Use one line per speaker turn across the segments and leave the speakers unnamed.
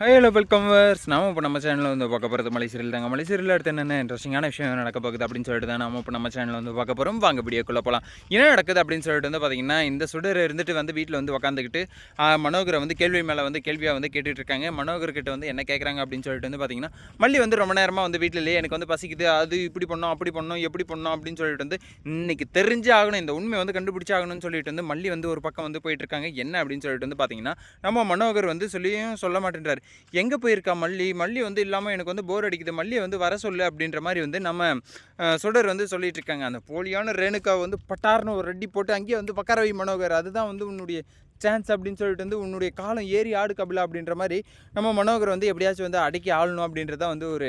Hello welcome verse நாம இப்போ நம்ம சேனலில் வந்து பார்க்க போகிறது மலைசீரியல் தாங்க. மலைசீரியல் அடுத்து என்னென்ன இன்ட்ரெஸ்டிங்கான விஷயம் நடக்க போகுது அப்படின்னு சொல்லிட்டு தான் நம்ம இப்போ நம்ம சேனலில் வந்து பார்க்க போகிறோம் வாங்க வீடியோக்குள்ளே போகலாம் என்ன நடக்குது அப்படின்னு சொல்லிட்டு வந்து பார்த்தீங்கன்னா இந்த சுடர் இருந்துட்டு வந்து வீட்டில் வந்து உட்காந்துக்கிட்டு மனோகரை வந்து கேள்வி மேலே வந்து கேள்வியாக வந்து கேட்டுகிட்டு இருக்காங்க. மனோகர்கிட்ட வந்து என்ன கேட்குறாங்க அப்படின்னு சொல்லிட்டு வந்து பார்த்தீங்கன்னா மல்லி வந்து ரொம்ப நேரமாக வந்து வீட்டில் எனக்கு வந்து பசிக்குது அது இப்படி பண்ணோம் அப்படி பண்ணோம் எப்படி பண்ணோம் அப்படின்னு சொல்லிட்டு வந்து இன்னைக்கு தெரிஞ்சு ஆகணும் இந்த உண்மை வந்து கண்டுபிடிச்சி ஆகணும்னு சொல்லிட்டு வந்து மல்லி வந்து ஒரு பக்கம் வந்து போயிட்டு இருக்காங்க. என்ன அப்படின்னு சொல்லிட்டு வந்து பார்த்தீங்கன்னா நம்ம மனோகர் வந்து சொல்லியும் சொல்ல மாட்டேன்றார். எங்கே போயிருக்கா மல்லி? மல்லி வந்து இல்லாமல் எனக்கு வந்து போர் அடிக்குது. மல்லியை வந்து வர சொல்லு அப்படின்ற மாதிரி வந்து நம்ம சுடர் வந்து சொல்லிட்டு இருக்காங்க. அந்த போலியான ரேணுகா வந்து பட்டார்னு ஒரு ரெட்டி போட்டு அங்கேயே வந்து பக்கரவை மனோகர் அதுதான் வந்து உன்னுடைய சான்ஸ் அப்படின்னு சொல்லிட்டு வந்து உன்னுடைய காலம் ஏறி ஆடு கபிலா அப்படின்ற மாதிரி நம்ம மனோகர் வந்து எப்படியாச்சும் வந்து அடக்கி ஆளணும் அப்படின்றத வந்து ஒரு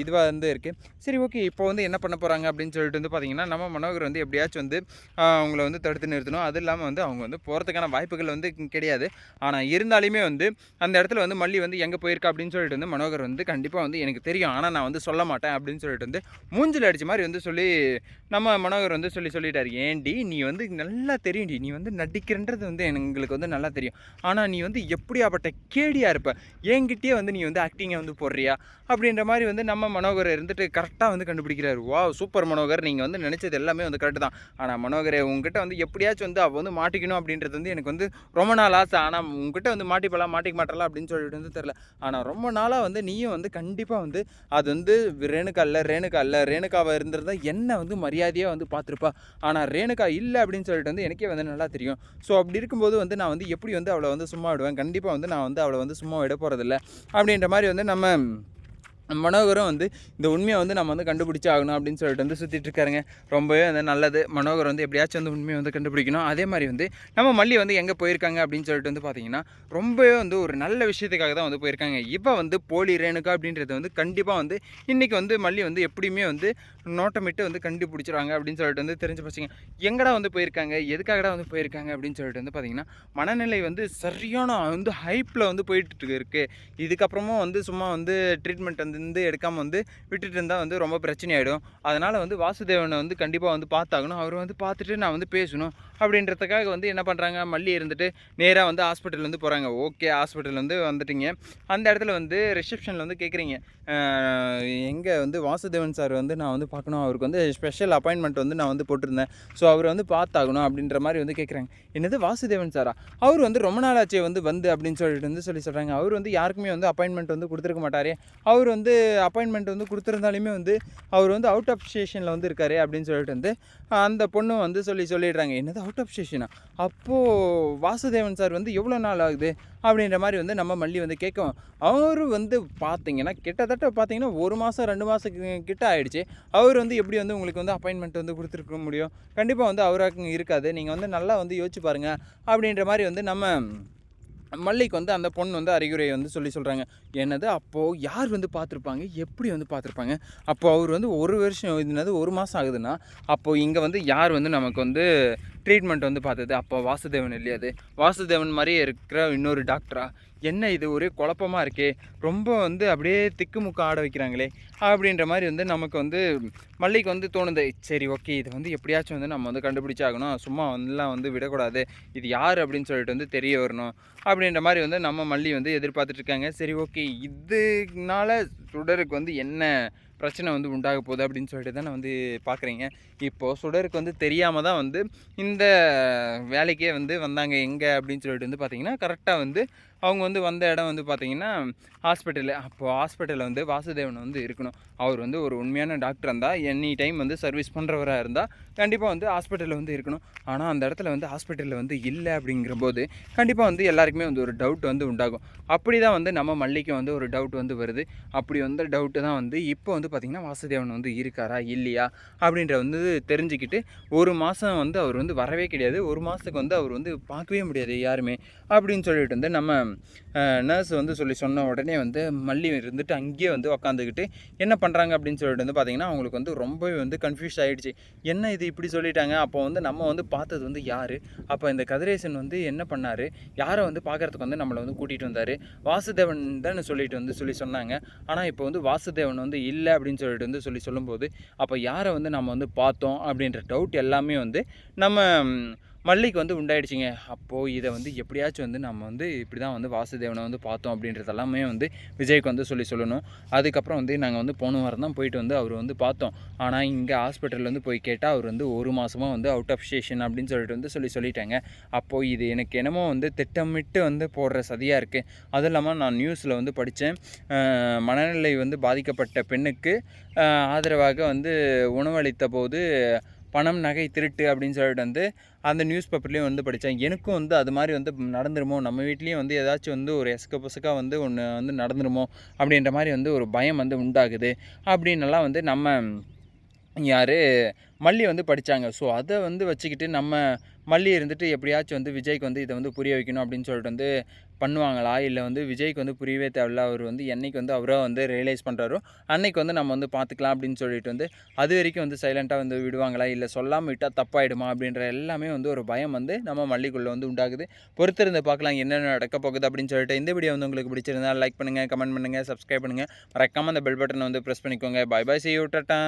இதுவாக வந்து இருக்குது சரி ஓகே. இப்போ வந்து என்ன பண்ண போகிறாங்க அப்படின்னு சொல்லிட்டு வந்து பார்த்தீங்கன்னா நம்ம மனோகர் வந்து எப்படியாச்சும் வந்து அவங்கள வந்து தடுத்து நிறுத்தணும். அது இல்லாமல் வந்து அவங்க வந்து போகிறதுக்கான வாய்ப்புகள் வந்து கிடையாது. ஆனால் இருந்தாலுமே வந்து அந்த இடத்துல வந்து மல்லி வந்து எங்கே போயிருக்கா அப்படின்னு சொல்லிட்டு வந்து மனோகர் வந்து கண்டிப்பாக வந்து எனக்கு தெரியும். ஆனால் நான் வந்து சொல்ல மாட்டேன் அப்படின்னு சொல்லிட்டு வந்து மூஞ்சில் அடித்த மாதிரி வந்து சொல்லி நம்ம மனோகர் வந்து சொல்லி சொல்லிட்டார். ஏன்டி நீ வந்து நல்லா தெரியும்டி. நீ வந்து நடிக்கிறன்றது வந்து எங்களுக்கு வந்து நல்லா தெரியும். ஆனால் நீ வந்து எப்படியாப்பட்ட கேடியாக இருப்ப? என்கிட்டயே வந்து நீ வந்து ஆக்டிங்கை வந்து போடுறியா? அப்படின்ற மாதிரி வந்து வந்து நம்ம மனோகர் இருந்துட்டு கரெக்டாக வந்து கண்டுபிடிக்கிறாரு. வா சூப்பர் மனோகர். நீங்கள் வந்து நினச்சது எல்லாமே வந்து கரெக்டு தான். ஆனால் மனோகரே உங்ககிட்ட வந்து எப்படியாச்சும் வந்து அவள் வந்து மாட்டிக்கணும் அப்படின்றது வந்து எனக்கு வந்து ரொம்ப நாள் ஆசை. ஆனால் உங்ககிட்ட வந்து மாட்டிப்பலாம் மாட்டிக்க மாட்டலாம் அப்படின்னு சொல்லிட்டு வந்து தெரில ஆனால் ரொம்ப நாளாக வந்து நீயும் வந்து கண்டிப்பாக வந்து அது வந்து ரேணுகா இல்லை ரேணுகா இல்லை ரேணுகாவை இருந்திருந்தா என்ன வந்து மரியாதையாக வந்து பார்த்துருப்பா. ஆனால் ரேணுகா இல்லை அப்படின்னு சொல்லிட்டு வந்து எனக்கே வந்து நல்லா தெரியும். ஸோ அப்படி இருக்கும்போது வந்து நான் வந்து எப்படி வந்து அவளை வந்து சும்மா விடுவேன்? கண்டிப்பாக வந்து நான் வந்து அவளை வந்து சும்மா விட போகிறதில்ல அப்படின்ற மாதிரி வந்து நம்ம மனோகரும் வந்து இந்த உண்மையை வந்து நம்ம வந்து கண்டுபிடிச்சி ஆகணும் அப்படின்னு சொல்லிட்டு வந்து சுற்றிட்டு இருக்காருங்க. ரொம்பவே வந்து நல்லது. மனோகர் வந்து எப்படியாச்சும் வந்து உண்மையை வந்து கண்டுபிடிக்கணும். அதே மாதிரி வந்து நம்ம மல்லி வந்து எங்கே போயிருக்காங்க அப்படின்னு சொல்லிட்டு வந்து பார்த்தீங்கன்னா ரொம்பவே வந்து ஒரு நல்ல விஷயத்துக்காக தான் வந்து போயிருக்காங்க. இப்போ வந்து போலி ரேணுக்கா அப்படின்றது வந்து கண்டிப்பாக வந்து இன்றைக்கி வந்து மல்லி வந்து எப்படியுமே வந்து நோட்டமிட்டு வந்து கண்டுபிடிச்சிருவாங்க அப்படின்னு சொல்லிட்டு வந்து தெரிஞ்சு பசங்க எங்கடா வந்து போயிருக்காங்க? எதுக்காகடா வந்து போயிருக்காங்க? அப்படின்னு சொல்லிட்டு வந்து பார்த்தீங்கன்னா மனநிலை வந்து சரியான வந்து ஹைப்பில் வந்து போயிட்டு இருக்கு. இதுக்கப்புறமும் வந்து சும்மா வந்து ட்ரீட்மெண்ட் வந்து வந்து எடுக்காமல் வந்து விட்டுட்டு இருந்தால் வந்து ரொம்ப பிரச்சனையாயிடும். அதனால் வந்து வாசுதேவனை வந்து கண்டிப்பாக வந்து பார்த்தாகணும். அவர் வந்து பார்த்துட்டு நான் வந்து பேசணும் அப்படின்றதுக்காக வந்து என்ன பண்ணுறாங்க மல்லி இருந்துட்டு நேராக வந்து ஹாஸ்பிட்டல் வந்து போகிறாங்க ஓகே ஹாஸ்பிட்டல் வந்து வந்துட்டீங்க. அந்த இடத்துல வந்து ரிசப்ஷனில் வந்து கேட்குறீங்க எங்கே வந்து வாசுதேவன் சார் வந்து நான் வந்து பார்க்கணும். அவருக்கு வந்து ஸ்பெஷல் அப்பாயின்மெண்ட் வந்து நான் வந்து போட்டிருந்தேன். ஸோ அவர் வந்து பார்த்தாகணும் அப்படின்ற மாதிரி வந்து கேட்குறாங்க என்னது வாசுதேவன் சாரா அவர் வந்து ரொம்ப நாள் வந்து வந்து அப்படின்னு சொல்லிட்டு வந்து சொல்லி சொல்கிறாங்க அவர் வந்து யாருக்குமே வந்து அப்பாயின்மெண்ட் வந்து கொடுத்துருக்க மாட்டாரே. அவர் வந்து அப்பாயின்மெண்ட் வந்து கொடுத்துருந்தாலுமே வந்து அவர் வந்து அவுட் ஆஃப் ஸ்டேஷனில் வந்து இருக்காரு அப்படின்னு சொல்லிட்டு வந்து அந்த பொண்ணு வந்து சொல்லி சொல்லிடுறாங்க. என்னது அவுட் ஆஃப் ஸ்டேஷனா அப்போது வாசுதேவன் சார் வந்து எவ்வளோ நாள் ஆகுது? அப்படின்ற மாதிரி வந்து நம்ம மல்லி வந்து கேட்கும் அவர் வந்து பார்த்தீங்கன்னா கிட்டத்தட்ட பார்த்தீங்கன்னா ஒரு மாதம் ரெண்டு மாதம் கிட்ட ஆயிடுச்சு. அவர் வந்து எப்படி வந்து உங்களுக்கு வந்து அப்பாயின்மெண்ட் வந்து கொடுத்துருக்க முடியும்? கண்டிப்பாக வந்து அவராக இருக்காது. நீங்கள் வந்து நல்லா வந்து யோசிச்சு பாருங்கள் அப்படின்ற மாதிரி வந்து நம்ம மல்லிக்கு வந்து அந்த பொண்ணு வந்து அறிகுறியை வந்து சொல்லி சொல்கிறாங்க என்னது? அப்போது யார் வந்து பார்த்துருப்பாங்க? எப்படி வந்து பார்த்துருப்பாங்க? அப்போது அவர் வந்து ஒரு வருஷம் என்னது ஒரு மாதம் ஆகுதுன்னா அப்போது இங்கே வந்து யார் வந்து நமக்கு வந்து ட்ரீட்மெண்ட் வந்து பார்த்தது. அப்போ வாசுதேவன் இல்லையா அது. வாசுதேவன் மாதிரியே இருக்கிற இன்னொரு டாக்டரா என்ன இது? ஒரே குழப்பமாக இருக்கே. ரொம்ப வந்து அப்படியே திக்குமுக்க ஆட வைக்கிறாங்களே. அப்படின்ற மாதிரி வந்து நமக்கு வந்து மல்லிக்கு வந்து தோணுது. சரி ஓகே இது வந்து எப்படியாச்சும் வந்து நம்ம வந்து கண்டுபிடிச்சாகணும். சும்மா வந்துலாம் வந்து விடக்கூடாது. இது யார் அப்படின்னு சொல்லிட்டு வந்து தெரிய வரணும். அப்படின்ற மாதிரி வந்து நம்ம மல்லி வந்து எதிர்பார்த்துட்ருக்காங்க சரி ஓகே இதுனால சுடருக்கு வந்து என்ன பிரச்சனை வந்து உண்டாக போகுது அப்படின்னு சொல்லிட்டு தானே வந்து பார்க்குறீங்க. இப்போது சுடருக்கு வந்து தெரியாமல் தான் வந்து இந்த வேலைக்கே வந்து வந்தாங்க. எங்கே அப்படின்னு சொல்லிட்டு வந்து பார்த்திங்கன்னா கரெக்டாக வந்து அவங்க வந்து வந்த இடம் வந்து பார்த்தீங்கன்னா ஹாஸ்பிட்டலு அப்போது ஹாஸ்பிட்டலில் வந்து வாசுதேவன் வந்து இருக்கணும். அவர் வந்து ஒரு உண்மையான டாக்டர் இருந்தால் எனி டைம் வந்து சர்வீஸ் பண்ணுறவராக இருந்தால் கண்டிப்பாக வந்து ஹாஸ்பிட்டலில் வந்து இருக்கணும். ஆனால் அந்த இடத்துல வந்து ஹாஸ்பிட்டலில் வந்து இல்லை அப்படிங்கிற போது கண்டிப்பாக வந்து எல்லாருக்குமே வந்து ஒரு டவுட் வந்து உண்டாகும். அப்படி தான் வந்து நம்ம மல்லிக்கு வந்து ஒரு டவுட் வந்து வருது. அப்படி வந்த டவுட்டு தான் வந்து இப்போ வந்து பார்த்திங்கன்னா வாசுதேவன் வந்து இருக்காரா இல்லையா அப்படின்ற வந்து தெரிஞ்சுக்கிட்டு ஒரு மாதம் வந்து அவர் வந்து வரவே கிடையாது. ஒரு மாதத்துக்கு வந்து அவர் வந்து பார்க்கவே முடியாது யாருமே. அப்படின்னு சொல்லிட்டு வந்து நம்ம நர்ஸ் வந்து சொல்லி சொன்ன உடனே வந்து மல்லி இருந்துட்டு அங்கேயே வந்து உக்காந்துக்கிட்டு என்ன பண்ணுறாங்க அப்படின்னு சொல்லிட்டு வந்து பார்த்திங்கன்னா அவங்களுக்கு வந்து ரொம்பவே வந்து கன்ஃபியூஸ் ஆகிடுச்சு என்ன இது இப்படி சொல்லிட்டாங்க? அப்போ வந்து நம்ம வந்து பார்த்தது வந்து யார்? அப்போ இந்த கதிரேசன் வந்து என்ன பண்ணார்? யாரை வந்து பார்க்குறதுக்கு வந்து நம்மளை வந்து கூட்டிகிட்டு வந்தார்? வாசுதேவன் தான் சொல்லிட்டு வந்து சொல்லி சொன்னாங்க. ஆனால் இப்போ வந்து வாசுதேவன் வந்து இல்லை அப்படின்னு சொல்லிட்டு வந்து சொல்லி சொல்லும்போது அப்போ யாரை வந்து நம்ம வந்து பார்த்தோம் அப்படின்ற டவுட் எல்லாமே வந்து நம்ம மல்லிக்கு வந்து உண்டாயிடுச்சிங்க. அப்போது இதை வந்து எப்படியாச்சும் வந்து நம்ம வந்து இப்படி தான் வந்து வாசுதேவனை வந்து பார்த்தோம் அப்படின்றது எல்லாமே வந்து விஜய்க்கு வந்து சொல்லி சொல்லணும். அதுக்கப்புறம் வந்து நாங்கள் வந்து போன வாரம் தான் போயிட்டு வந்து அவர் வந்து பார்த்தோம். ஆனால் இங்கே ஹாஸ்பிட்டலில் வந்து போய் கேட்டால் அவர் வந்து ஒரு மாதமாக வந்து அவுட் ஆஃப் ஸ்டேஷன் அப்படின்னு சொல்லிட்டு வந்து சொல்லி சொல்லிட்டாங்க. அப்போது இது எனக்கு என்னமோ வந்து திட்டமிட்டு வந்து போடுற சதியாக இருக்குது அதுவும் இல்லாமல் நான் நியூஸில் வந்து படித்தேன் மனநிலை வந்து பாதிக்கப்பட்ட பெண்ணுக்கு ஆதரவாக வந்து உணவளித்த போது பணம் நகை திருட்டு அப்படின்னு சொல்லிட்டு வந்து அந்த நியூஸ் பேப்பர்லேயும் வந்து படித்தேன் எனக்கும் வந்து அது மாதிரி வந்து நடந்துருமோ? நம்ம வீட்லேயும் வந்து ஏதாச்சும் வந்து ஒரு எசக்க பொசுக்காக வந்து ஒன்று வந்து நடந்துருமோ? அப்படின்ற மாதிரி வந்து ஒரு பயம் வந்து உண்டாகுது. அப்படின்னெல்லாம் வந்து நம்ம யார்? மல்லி வந்து படித்தாங்க ஸோ அதை வந்து வச்சுக்கிட்டு நம்ம மல்லி இருந்துட்டு எப்படியாச்சும் வந்து விஜய்க்கு வந்து இதை வந்து புரிய வைக்கணும் அப்படின்னு சொல்லிட்டு வந்து பண்ணுவாங்களா? இல்லை வந்து விஜய்க்கு வந்து புரியவே தேவையில்ல. அவர் வந்து என்னைக்கு வந்து அவராக வந்து ரியலைஸ் பண்ணுறாரோ அன்னைக்கு வந்து நம்ம வந்து பார்த்துக்கலாம் அப்படின்னு சொல்லிட்டு வந்து அது வரைக்கும் வந்து சைலண்ட்டாக வந்து விடுவாங்களா? இல்லை சொல்லாமல் விட்டால் தப்பாயிடுமா? அப்படின்ற எல்லாமே வந்து ஒரு பயம் வந்து நம்ம மல்லிக்குள்ளே வந்து உண்டாகுது. பொறுத்திருந்து பார்க்கலாம் என்னென்ன நடக்க போகுது அப்படின்னு சொல்லிட்டு. இந்த வீடியோ வந்து உங்களுக்கு பிடிச்சிருந்தா லைக் பண்ணுங்கள் கமெண்ட் பண்ணுங்கள் சப்ஸ்கிரைப் பண்ணுங்கள் மறக்காமல் அந்த பெல் பட்டனை வந்து ப்ரெஸ் பண்ணிக்கோங்க. Bye bye see you tata